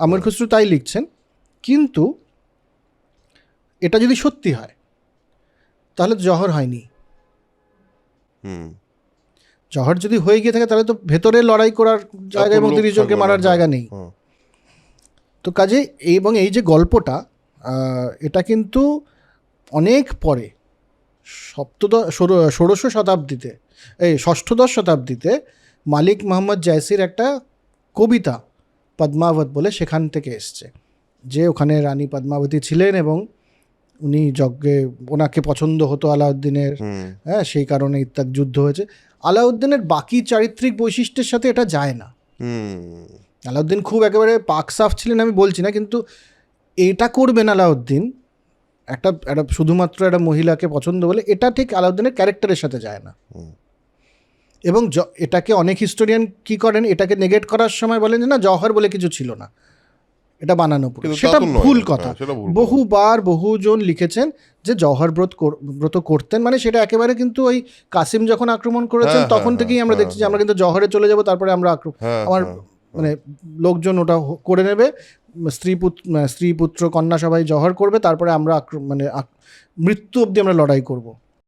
আমির খসরু তাই লিখছেন কিন্তু এটা যদি সত্যি হয় তাহলে তো জহর হয়নি। জহর যদি হয়ে গিয়ে থাকে তাহলে তো ভেতরে লড়াই করার জায়গা এবং তিরিশ জনকে মারার জায়গা নেই। তো কাজে এবং এই যে গল্পটা এটা কিন্তু অনেক পরে সপ্তদশ ষোড়- ষোড়শ শতাব্দীতে এই ষষ্ঠদশ শতাব্দীতে মালিক মোহাম্মদ জায়সির একটা কবিতা পদ্মাবত বলে সেখান থেকে এসছে। যে ওখানে রানী পদ্মাবতী ছিলেন এবং উনি যজ্ঞে ওনাকে পছন্দ হতো আলাউদ্দিনের। হ্যাঁ সেই কারণে ইত্যাদি যুদ্ধ হয়েছে। আলাউদ্দিনের বাকি চারিত্রিক বৈশিষ্ট্যের সাথে এটা যায় না। আলাউদ্দিন খুব একেবারে পাক সাফ ছিলেন আমি বলছি না কিন্তু এটা করবেন আলাউদ্দিন একটা একটা শুধুমাত্র একটা মহিলাকে পছন্দ বলে এটা ঠিক আলাউদ্দিনের ক্যারেক্টারের সাথে যায় না। এবং এটাকে অনেক হিস্টোরিয়ান কি করেন? এটাকে নেগেট করার সময় বলেন যে না জহর বলে কিছু ছিল না। এটা বানানো পুরো। সেটা ভুল হ্যাঁ, কথা। সেটা ভুল কথা। বহুবার বহুজন লিখেছেন যে জহর ব্রত ব্রত করতেন মানে সেটা একেবারে কিন্তু ওই কাসিম যখন আক্রমণ করেছেন হ্যাঁ, তখন হ্যাঁ, থেকেই আমরা দেখছি যে আমরা কিন্তু জহরে চলে যাব তারপরে আমরা আক্রমণ আমার মানে লোকজন ওটা করে নেবে। স্ত্রী পুত্র স্ত্রী পুত্র কন্যা সবাই জহর করবে তারপরে আমরা মানে মৃত্যু অবধি আমরা লড়াই করব।